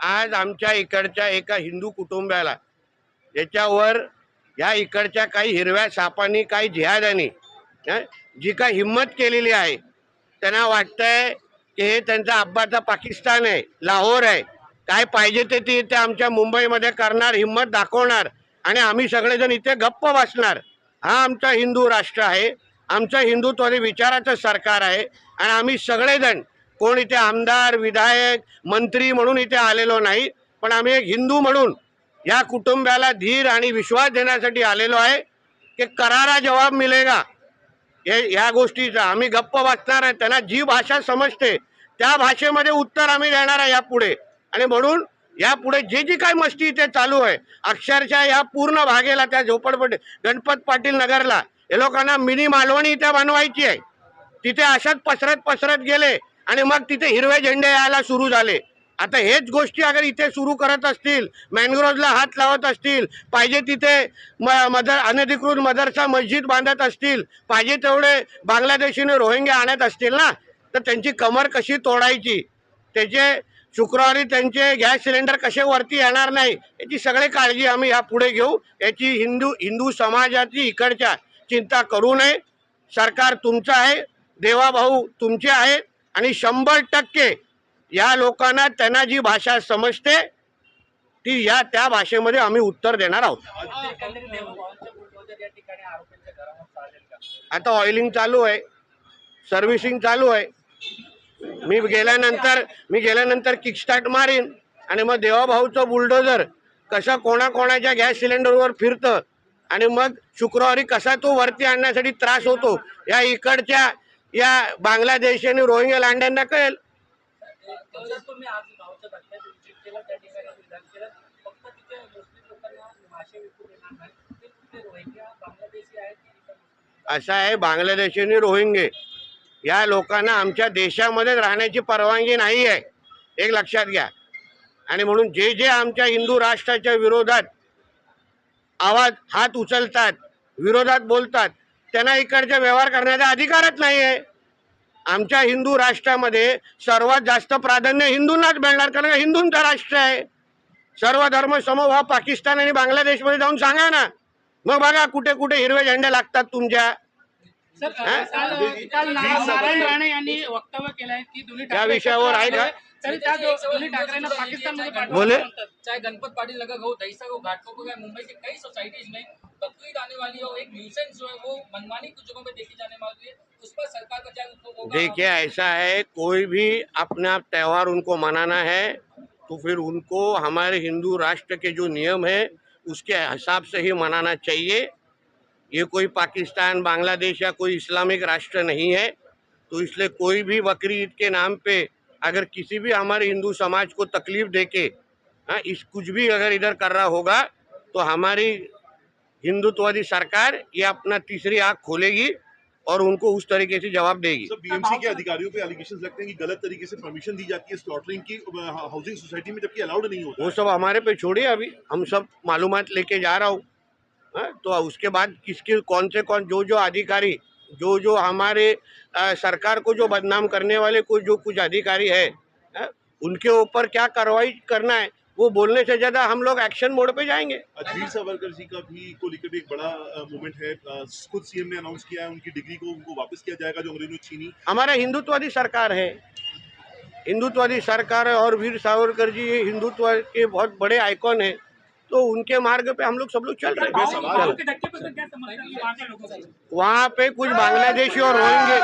आज आमच्या इकडच्या एका हिंदू कुटुंबाला याच्यावर या इकडच्या काही हिरव्या सापांनी काही जिहादानी जी काय हिंमत केलेली आहे त्यांना वाटतंय की हे त्यांचा अब्बाचा पाकिस्तान आहे लाहोर आहे. काय पाहिजे ते ती ते आमच्या मुंबईमध्ये करणार हिंमत दाखवणार आणि आम्ही सगळेजण इथे गप्प बसणार. हा आमचा हिंदू राष्ट्र आहे आमचं हिंदुत्वादी विचाराचं सरकार आहे आणि आम्ही सगळेजण कोण इथे आमदार विधायक मंत्री म्हणून इथे आलेलो नाही पण आम्ही एक हिंदू म्हणून या कुटुंबाला धीर आणि विश्वास देण्यासाठी आलेलो आहे की करारा जवाब मिळेगा हे ह्या गोष्टीचा आम्ही गप्प वाचणार आहे त्यांना जी भाषा समजते त्या भाषेमध्ये उत्तर आम्ही देणार आहे यापुढे. आणि म्हणून यापुढे जे जी काही मस्ती इथे चालू आहे अक्षरशः या पूर्ण भागेला त्या झोपडपट्टी गणपत पाटील नगरला हे लोकांना मिनी मालवणी इथे बनवायची आहे. तिथे अशाच पसरत पसरत गेले आणि मग तिथे हिरवे झेंडे यायला सुरू झाले. आता हेच गोष्टी अगर इथे सुरू करत असतील मॅनग्रोव्हला हात लावत असतील पाहिजे तिथे म मदर अनधिकृत मदरसा मस्जिद बांधत असतील पाहिजे तेवढे बांगलादेशीने रोहिंग्या आणत असतील ना? तर त्यांची कमर कशी तोडायची? त्याचे शुक्रवारी त्यांचे गॅस सिलेंडर कसे वरती येणार नाही याची सगळी काळजी आम्ही ह्या पुढे घेऊ. याची हिंदू हिंदू समाजाची इकडच्या चिंता करू नये. सरकार तुमचं आहे. देवाभाऊ तुमचे आहेत आणि शंभर टक्के या लोकांना त्यांना जी भाषा समजते ती या त्या भाषेमध्ये आम्ही उत्तर देणार आहोत. आता ऑइलिंग चालू आहे सर्व्हिसिंग चालू आहे. मी गेल्यानंतर मी गेल्यानंतर किकस्टार्ट मारीन आणि मग देवाभाऊचं बुलडोजर कसं कोणाकोणाच्या गॅस सिलेंडरवर फिरतं आणि मग शुक्रवारी कसा तो वरती आणण्यासाठी त्रास होतो या इकडच्या या बांगलादेशी आणि रोहिंग्या लांड्यांना कळेल? असं आहे बांगलादेशी आणि रोहिंगे. या लोकांना आमच्या देशामध्येच राहण्याची परवानगी नाही आहे. एक लक्षात घ्या. आणि म्हणून जे जे आमच्या हिंदू राष्ट्राच्या विरोधात आवाज हात उचलतात विरोधात बोलतात त्यांना इकडचा व्यवहार करण्याचा अधिकारच नाही आहे आमच्या हिंदू राष्ट्रामध्ये सर्वात जास्त प्राधान्य हिंदूंनाच मिळणार कारण का हिंदूंचा राष्ट्र आहे. सर्व धर्म समूह हा पाकिस्तान आणि बांगलादेशमध्ये जाऊन सांगा ना. मग बघा कुठे कुठे हिरवे झेंडे लागतात तुमच्या. सर? काल काल ना- नारायण राणे यांनी वक्तव्य केलं आहे की दोन्ही या विषयावर आहे का? बोले? चाहे गणपत पाटिल लगा हो हो घाटकों को मुंबई के कई सोसाइटीज में बकरीद आने वाली हो एक न्यूसेंस जो है वो मनमानी कुछ जगहों पे देखी जाने वाली है। देखिए, ऐसा है, कोई भी अपना त्यौहार उनको मनाना है तो फिर उनको हमारे हिंदू राष्ट्र के जो नियम है, उसके हिसाब से ही मनाना चाहिए। ये कोई पाकिस्तान, बांग्लादेश या कोई इस्लामिक राष्ट्र नहीं है तो इसलिए कोई भी बकरी ईद के नाम पे अगर किसी भी हमारे हिंदू समाज को तकलीफ़ दे के हाँ इस कुछ भी अगर इधर कर रहा होगा तो हमारी हिंदुत्ववादी सरकार ये अपना तीसरी आँख खोलेगी और उनको उस तरीके से जवाब देगी। सर बीएमसी के अधिकारियों पे एलिगेशन लगते हैं कि गलत तरीके से परमिशन दी जाती है स्लॉटरिंग की हाउसिंग सोसाइटी में जबकि अलाउड नहीं होता वो सब हमारे पे छोड़िए अभी हम सब मालूमात लेके जा रहा हूँ। हाँ, तो उसके बाद किसके कौन से कौन जो जो अधिकारी जो जो हमारे अ, सरकार को जो बदनाम करने वाले कुछ जो कुछ अधिकारी है हाँ, उनके ऊपर क्या कार्रवाई करना है? वो बोलने से ज़्यादा हम लोग एक्शन मोड पे जाएँगे। अजीत सावरकर जी का भी को लेकर भी एक बड़ा मूवमेंट है। खुद सीएम ने अनाउंस किया है उनकी डिग्री को उनको वापस किया जाएगा जो अंग्रेज़ों छीनी। हमारा हिंदुत्ववादी सरकार है। हिंदुत्ववादी सरकार है और वीर सावरकर जी हिंदुत्व के बहुत बड़े आइकॉन है। तो उनके मार्ग पे हम लोग सब लोग चल रहे हैं। वहाँ पे कुछ बांग्लादेशी और रोएँगे